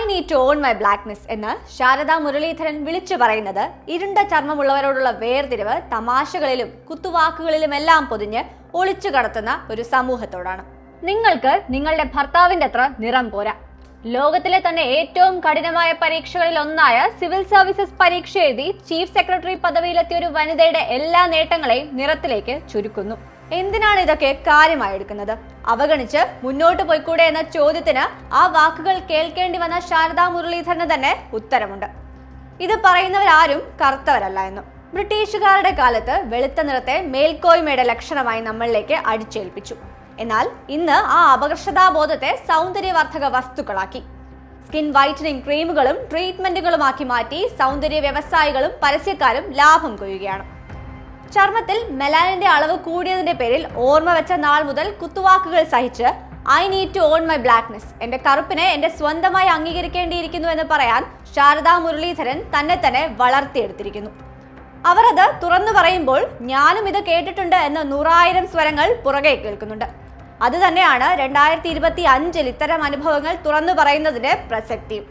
I to own my blackness എന്ന് ശാരദാ മുരളീധരൻ വിളിച്ചു പറയുന്നത്. ഇരുണ്ട ചർമ്മമുള്ളവരോടുള്ള വേർതിരിവ് തമാശകളിലും കുത്തുവാക്കുകളിലുമെല്ലാം പൊതിഞ്ഞ് ഒളിച്ചു കടത്തുന്ന ഒരു സമൂഹത്തോടാണ്. നിങ്ങൾക്ക് നിങ്ങളുടെ ഭർത്താവിന്റെ അത്ര നിറം പോരാ. ലോകത്തിലെ തന്നെ ഏറ്റവും കഠിനമായ പരീക്ഷകളിൽ ഒന്നായ സിവിൽ സർവീസസ് പരീക്ഷ എഴുതി ചീഫ് സെക്രട്ടറി പദവിയിലെത്തിയ ഒരു വനിതയുടെ എല്ലാ നേട്ടങ്ങളെയും നിറത്തിലേക്ക് ചുരുക്കുന്നു. എന്തിനാണ് ഇതൊക്കെ കാര്യമായി എടുക്കുന്നത്? അവഗണിച്ച് മുന്നോട്ട് പോയിക്കൂടെ എന്ന ചോദ്യത്തിന് ആ വാക്കുകൾ കേൾക്കേണ്ടി വന്ന ശാരദാ മുരളീധരന് തന്നെ ഉത്തരമുണ്ട്. ഇത് പറയുന്നവരാരും കറുത്തവരല്ല എന്നും. ബ്രിട്ടീഷുകാരുടെ കാലത്ത് വെളുത്ത നിറത്തെ മേൽക്കോയ്മയുടെ ലക്ഷണമായി നമ്മളിലേക്ക് അടിച്ചേൽപ്പിച്ചു. എന്നാൽ ഇന്ന് ആ അപകർഷതാബോധത്തെ സൗന്ദര്യവർദ്ധക വസ്തുക്കളാക്കി. സ്കിൻ വൈറ്റനിങ് ക്രീമുകളും ട്രീറ്റ്മെന്റുകളുമാക്കി മാറ്റി സൗന്ദര്യ വ്യവസായികളും പരസ്യക്കാരും ലാഭം കൊയ്യുകയാണ്. ചർമ്മത്തിൽ മെലാനിന്റെ അളവ് കൂടിയതിന്റെ പേരിൽ ഓർമ്മ വെച്ച നാൾ മുതൽ കുത്തുവാക്കുകൾ സഹിച്ച് I need to own my blackness എന്റെ കറുപ്പിനെ എന്റെ സ്വന്തമായി അംഗീകരിക്കേണ്ടിയിരിക്കുന്നു എന്ന് പറയാൻ ശാരദാ മുരളീധരൻ തന്നെ തന്നെ വളർത്തിയെടുത്തിരിക്കുന്നു. അവർ അത് തുറന്നു പറയുമ്പോൾ ഞാനും ഇത് കേട്ടിട്ടുണ്ട് എന്ന നൂറായിരം സ്വരങ്ങൾ പുറകെ കേൾക്കുന്നുണ്ട്. അത് തന്നെയാണ് രണ്ടായിരത്തി ഇരുപത്തി അഞ്ചിൽ ഇത്തരം അനുഭവങ്ങൾ തുറന്നു പറയുന്നതിന്റെ പ്രസക്തിയും.